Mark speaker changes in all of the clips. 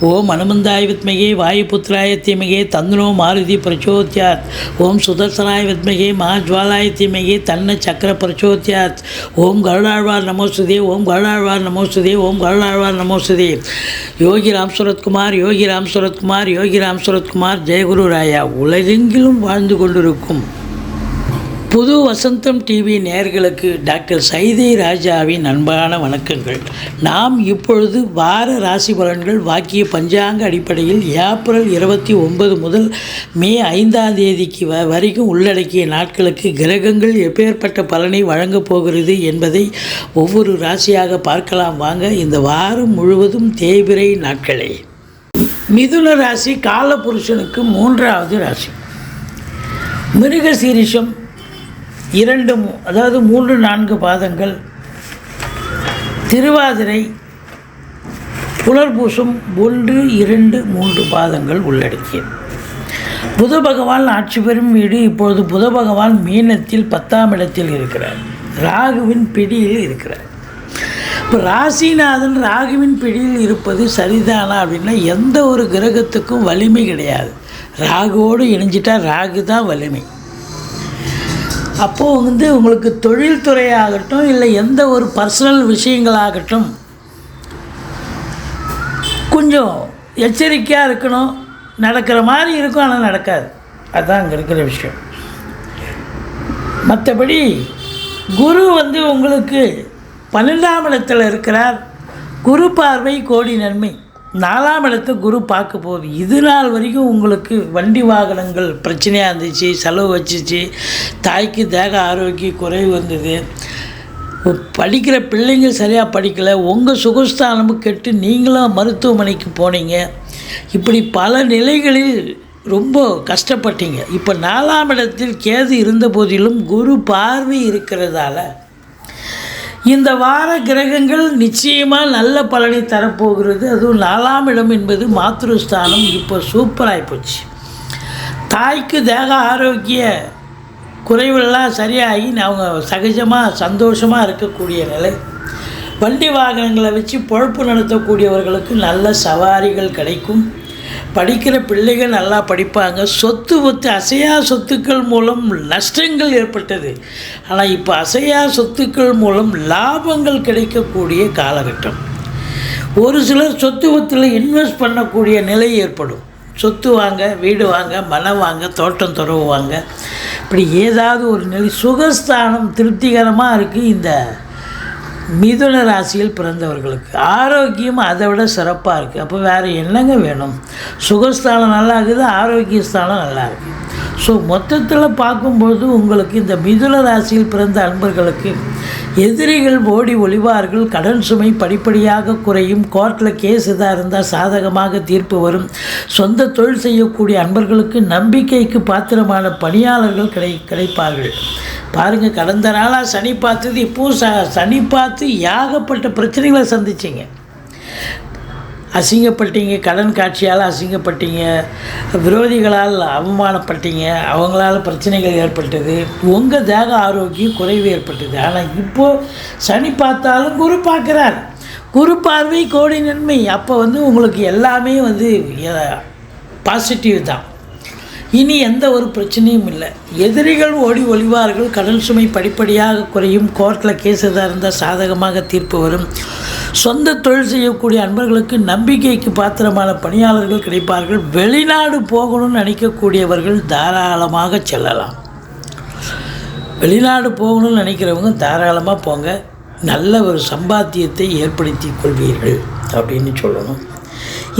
Speaker 1: ஓம் அனுமந்தாய் வித்மகே வாயுபுத்திராய தீமகே தந்துனோ மாருதி பிரச்சோத்யாத். ஓம் சுதர்சனாய வித்மகே மகாஜ்வாலாய தீமகே தன்ன சக்கர பிரச்சோத்யாத். ஓம் கருடாழ்வார் நமோசுதே ஓம் கருடாழ்வார் நமோசுதே ஓம் கருடாழ்வார் நமோசுதே யோகி ராம் சுரத்குமார் யோகி ராம் சுரத்குமார் யோகி ராம் சுரத்குமார் ஜெயகுரு ராயா உலகெங்கிலும் வாழ்ந்து கொண்டிருக்கும். புது வசந்தம் டிவி நேயர்களுக்கு டாக்டர் சைதை ராஜாவின் அன்பான வணக்கங்கள். நாம் இப்பொழுது வார ராசி பலன்கள் வாக்கிய பஞ்சாங்க அடிப்படையில் ஏப்ரல் இருபத்தி ஒன்பது முதல் மே ஐந்தாம் தேதிக்கு வ வரைக்கும் உள்ளடக்கிய நாட்களுக்கு கிரகங்கள் எப்பேற்பட்ட பலனை வழங்கப் போகிறது என்பதை ஒவ்வொரு ராசியாக பார்க்கலாம். வாங்க இந்த வாரம் முழுவதும் தேய்பிரை நாட்களே. மிதுன ராசி காலபுருஷனுக்கு மூன்றாவது ராசி. மிருக சீரிஷம் இரண்டு அதாவது மூன்று நான்கு பாதங்கள். திருவாதிரை புலர்பூசம் ஒன்று இரண்டு மூன்று பாதங்கள் உள்ளடக்கியது புத பகவான் ஆட்சி பெறும் வீடு இப்பொழுது புத பகவான் மீனத்தில் பத்தாம் இடத்தில் இருக்கிறார். ராகுவின் பிடியில் இருக்கிறார். இப்போ ராசிநாதன் ராகுவின் பிடியில் இருப்பது சரிதானா அப்படின்னா எந்த ஒரு கிரகத்துக்கும் வலிமை கிடையாது. ராகுவோடு இணைஞ்சிட்டா ராகு தான் வலிமை. அப்போது வந்து உங்களுக்கு தொழில்துறையாகட்டும் இல்லை எந்த ஒரு பர்சனல் விஷயங்களாகட்டும் கொஞ்சம் எச்சரிக்கையாக இருக்கணும். நடக்கிற மாதிரி இருக்கும் ஆனால் நடக்காது. அதுதான் அங்கே இருக்கிற விஷயம். மற்றபடி குரு வந்து உங்களுக்கு பன்னெண்டாம் இடத்துல இருக்கிறார். குரு பார்வை கோடி நன்மை. நாலாம் இடத்தை குரு பார்க்க போகுது. இது நாள் வரைக்கும் உங்களுக்கு வண்டி வாகனங்கள் பிரச்சனையாக இருந்துச்சு செலவு வச்சுச்சு தாய்க்கு தேக ஆரோக்கிய குறைவு வந்தது. படிக்கிற பிள்ளைங்க சரியாக படிக்கலை. உங்கள் சுகஸ்தானமும் கெட்டு நீங்களும் மருத்துவமனைக்கு போனீங்க. இப்படி பல நிலைகளில் ரொம்ப கஷ்டப்பட்டீங்க. இப்போ நாலாம் இடத்தில் கேது இருந்த போதிலும் குரு பார்வை இருக்கிறதால இந்த வார கிரகங்கள் நிச்சயமாக நல்ல பலனை தரப்போகிறது. அதுவும் நாலாம் இடம் என்பது மாத்ருஸ்தானம். இப்போ சூப்பராகி போச்சு தாய்க்கு தேக ஆரோக்கிய குறைவெல்லாம் சரியாகி அவங்க சகஜமாக சந்தோஷமாக இருக்கக்கூடிய நிலை. வண்டி வாகனங்களை வச்சு பொழப்பு நடத்தக்கூடியவர்களுக்கு நல்ல சவாரிகள் கிடைக்கும். படிக்கிற பிள்ளைகள் நல்லா படிப்பாங்க. சொத்து ஒத்து அசையா சொத்துக்கள் மூலம் நஷ்டங்கள் ஏற்பட்டது. ஆனால் இப்போ அசையா சொத்துக்கள் மூலம் லாபங்கள் கிடைக்கக்கூடிய காலகட்டம். ஒரு சிலர் சொத்து ஒத்தில் இன்வெஸ்ட் பண்ணக்கூடிய நிலை ஏற்படும். சொத்து வாங்க வீடு வாங்க மனம் வாங்க தோட்டம் துறவு வாங்க. இப்படி ஏதாவது ஒரு நிலை சுகஸ்தானம் திருப்திகரமாக இருக்குது இந்த மிதுன ராசியில் பிறந்தவர்களுக்கு. ஆரோக்கியம் அதை விட சிறப்பாக இருக்குது அப்போ வேறு என்னங்க வேணும்? சுகஸ்தானம் நல்லா இருக்குது ஆரோக்கிய ஸ்தானம் நல்லா இருக்குது ஸோ மொத்தத்தில் பார்க்கும்போது உங்களுக்கு இந்த மிதுன ராசியில் பிறந்த அன்பர்களுக்கு எதிரிகள் ஓடி ஒளிவார்கள் கடன் சுமை படிப்படியாக குறையும் கோர்ட்டில் கேஸ் எதாக இருந்தால் சாதகமாக தீர்ப்பு வரும். சொந்த தொழில் செய்யக்கூடிய அன்பர்களுக்கு நம்பிக்கைக்கு பாத்திரமான பணியாளர்கள் கிடை கிடைப்பார்கள். பாருங்கள் கடந்த நாளாக சனி பார்த்தது இப்போது ச சனி பார்த்து ஏகப்பட்ட பிரச்சனைகளை சந்திச்சிங்க. அசிங்கப்பட்டீங்க கடன் காட்சியால் அசிங்கப்பட்டீங்க விரோதிகளால் அவமானப்பட்டீங்க அவங்களால பிரச்சனைகள் ஏற்பட்டது உங்கள் தேக ஆரோக்கியம் குறைவு ஏற்பட்டது. ஆனால் இப்போது சனி பார்த்தாலும் குரு பார்க்குறார். குரு பார்வை கோடி நன்மை. அப்போ வந்து உங்களுக்கு எல்லாமே வந்து பாசிட்டிவ் தான். இனி எந்த ஒரு பிரச்சனையும் இல்லை. எதிரிகள் ஓடி ஒளிவார்கள் கடல் சுமை படிப்படியாக குறையும் கோர்ட்டில் கேஸ் எதாக இருந்தால் சாதகமாக தீர்ப்பு வரும். சொந்த தொழில் செய்யக்கூடிய அன்பர்களுக்கு நம்பிக்கைக்கு பாத்திரமான பணியாளர்கள் கிடைப்பார்கள். வெளிநாடு போகணும்னு நினைக்கக்கூடியவர்கள் தாராளமாக செல்லலாம். வெளிநாடு போகணும்னு நினைக்கிறவங்க தாராளமாக போங்க. நல்ல ஒரு சம்பாத்தியத்தை ஏற்படுத்தி கொள்வீர்கள் அப்படின்னு சொல்லணும்.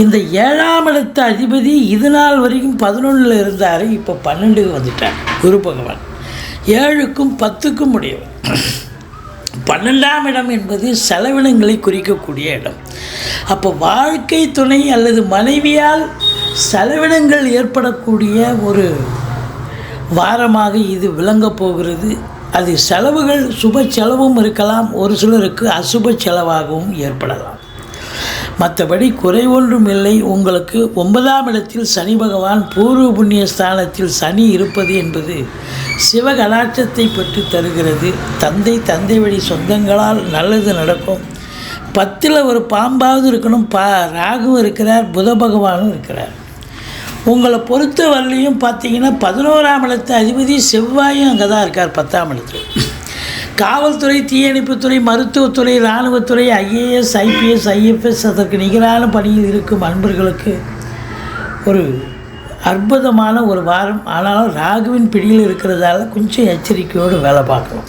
Speaker 1: இந்த ஏழாம் இடத்த அதிபதி இது நாள் வரைக்கும் பதினொன்றில் இருந்தார் இப்போ பன்னெண்டுக்கு வந்துட்டார். குரு பகவான். ஏழுக்கும் பத்துக்கும் முடியும் பன்னெண்டாம் இடம் என்பது செலவினங்களை குறிக்கக்கூடிய இடம். அப்போ வாழ்க்கை துணை அல்லது மனைவியால் செலவினங்கள் ஏற்படக்கூடிய ஒரு வாரமாக இது விளங்கப் போகிறது. அது செலவுகள் சுப செலவும் இருக்கலாம். ஒரு சிலருக்கு அசுப செலவாகவும் ஏற்படலாம். மற்றபடி குறை ஒன்றும் இல்லை. உங்களுக்கு ஒன்பதாம் இடத்தில் சனி பகவான் பூர்வ புண்ணிய ஸ்தானத்தில் சனி இருப்பது என்பது சிவகலாட்சத்தை பெற்று தருகிறது. தந்தை தந்தை வழி சொந்தங்களால் நல்லது நடக்கும். பத்தில் ஒரு பாம்பாவது இருக்கணும். பா ராகுவும் இருக்கிறார் புத பகவானும் இருக்கிறார். உங்களை பொறுத்த வரலையும் பார்த்தீங்கன்னா பதினோராம் இடத்து அதிபதி செவ்வாயும் அங்கே தான் இருக்கார் பத்தாம் இடத்துல. காவல்துறை தீயணைப்புத்துறை மருத்துவத்துறை இராணுவத்துறை ஐஏஎஸ் ஐபிஎஸ் ஐஎஃப்எஸ் அதற்கு நிகரான பணியில் இருக்கும் அன்பர்களுக்கு ஒரு அற்புதமான ஒரு வாரம். ஆனாலும் ராகுவின் பிடியில் இருக்கிறதால கொஞ்சம் எச்சரிக்கையோடு வேலை பார்க்கணும்.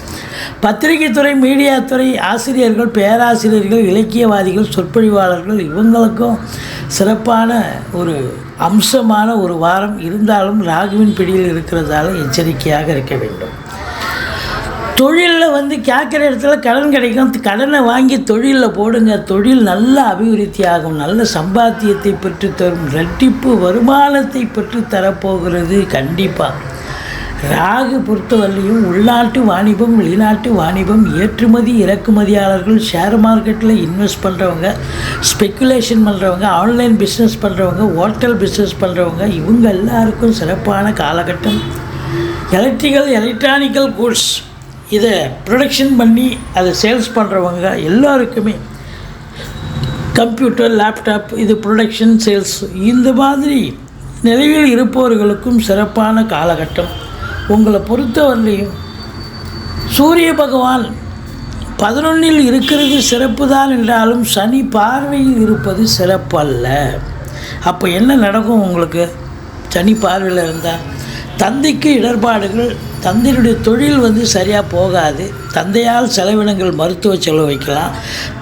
Speaker 1: பத்திரிகை துறை மீடியா துறை ஆசிரியர்கள் பேராசிரியர்கள் இலக்கியவாதிகள் சொற்பொழிவாளர்கள் இவங்களுக்கும் சிறப்பான ஒரு அம்சமான ஒரு வாரம். இருந்தாலும் ராகுவின் பிடியில் இருக்கிறதால எச்சரிக்கையாக இருக்க வேண்டும். தொழிலில் வந்து கேட்குற இடத்துல கடன் கிடைக்கும். கடனை வாங்கி தொழிலில் போடுங்க. தொழில் நல்ல அபிவிருத்தி ஆகும். நல்ல சம்பாத்தியத்தை பெற்று தரும். ரெட்டிப்பு வருமானத்தை பெற்று தரப்போகிறது. கண்டிப்பாக ராகு பொறுத்தவரையிலையும் உள்நாட்டு வாணிபம் வெளிநாட்டு வாணிபம் ஏற்றுமதி இறக்குமதியாளர்கள் ஷேர் மார்க்கெட்டில் இன்வெஸ்ட் பண்ணுறவங்க ஸ்பெக்குலேஷன் பண்ணுறவங்க ஆன்லைன் பிஸ்னஸ் பண்ணுறவங்க ஹோட்டல் பிஸ்னஸ் பண்ணுறவங்க இவங்க எல்லாருக்கும் சிறப்பான காலகட்டம். எலக்ட்ரிக்கல் எலக்ட்ரானிக்கல் கூட்ஸ் இதை ப்ரொடக்ஷன் பண்ணி அதை சேல்ஸ் பண்ணுறவங்க எல்லாருக்குமே கம்ப்யூட்டர் லேப்டாப் இது ப்ரொடக்ஷன் சேல்ஸ் இந்த மாதிரி நிலையில் இருப்பவர்களுக்கும் சிறப்பான காலகட்டம். உங்களை பொறுத்தவரையிலையும் சூரிய பகவான் பதினொன்றில் இருக்கிறது சிறப்பு தான் என்றாலும் சனி பார்வையில் இருப்பது சிறப்பல்ல. அப்போ என்ன நடக்கும் உங்களுக்கு? சனி பார்வையில் இருந்தால் தந்தைக்கு இடர்பாடுகள் தந்தையினுடைய தொழில் வந்து சரியாக போகாது. தந்தையால் செலவினங்கள் மருத்துவ செலவு வைக்கலாம்.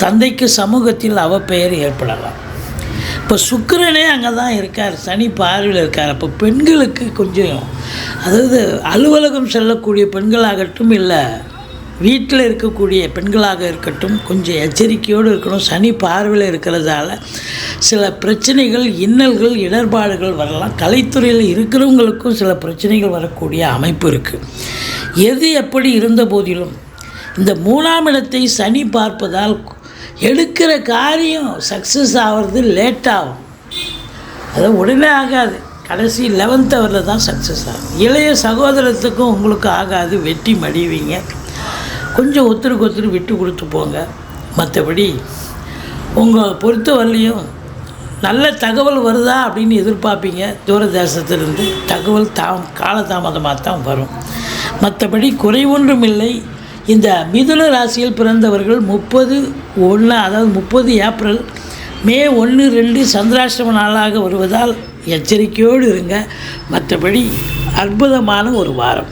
Speaker 1: தந்தைக்கு சமூகத்தில் அவப்பெயர் ஏற்படலாம். இப்போ சுக்கரனே அங்கே தான் இருக்கார். சனி பார்வையில் இருக்கார். அப்போ பெண்களுக்கு கொஞ்சம் அதாவது அலுவலகம் செல்லக்கூடிய பெண்களாகட்டும் இல்லை வீட்டில் இருக்கக்கூடிய பெண்களாக இருக்கட்டும் கொஞ்சம் எச்சரிக்கையோடு இருக்கணும். சனி பார்வையில் இருக்கிறதால சில பிரச்சனைகள் இன்னல்கள் இடர்பாடுகள் வரலாம். கலைத்துறையில் இருக்கிறவங்களுக்கும் சில பிரச்சனைகள் வரக்கூடிய அமைப்பு இருக்குது எது எப்படி இருந்த போதிலும் இந்த மூணாம் இடத்தை சனி பார்ப்பதால் எடுக்கிற காரியம் சக்ஸஸ் ஆகிறது லேட் ஆகும். அது உடனே ஆகாது. கடைசி லெவன்த் ஹவரில் தான் சக்ஸஸ் ஆகும். இளைய சகோதரத்துக்கும் உங்களுக்கு ஆகாது. வெட்டி மடிவீங்க. கொஞ்சம் ஒருத்தருக்கு ஒருத்தர் விட்டு கொடுத்து போங்க. மற்றபடி உங்கள் பொறுத்த வரலையும் நல்ல தகவல் வருதா அப்படின்னு எதிர்பார்ப்பீங்க. தூரதேசத்திலிருந்து தகவல் தாம் காலதாமதமாக தான் வரும். மற்றபடி குறைவொன்றும் இல்லை இந்த மிதுன ராசியில் பிறந்தவர்கள் முப்பது ஒன்று அதாவது முப்பது ஏப்ரல் மே ஒன்று ரெண்டு சந்திராஷ்டம நாளாக வருவதால் எச்சரிக்கையோடு இருங்க. மற்றபடி அற்புதமான ஒரு வாரம்.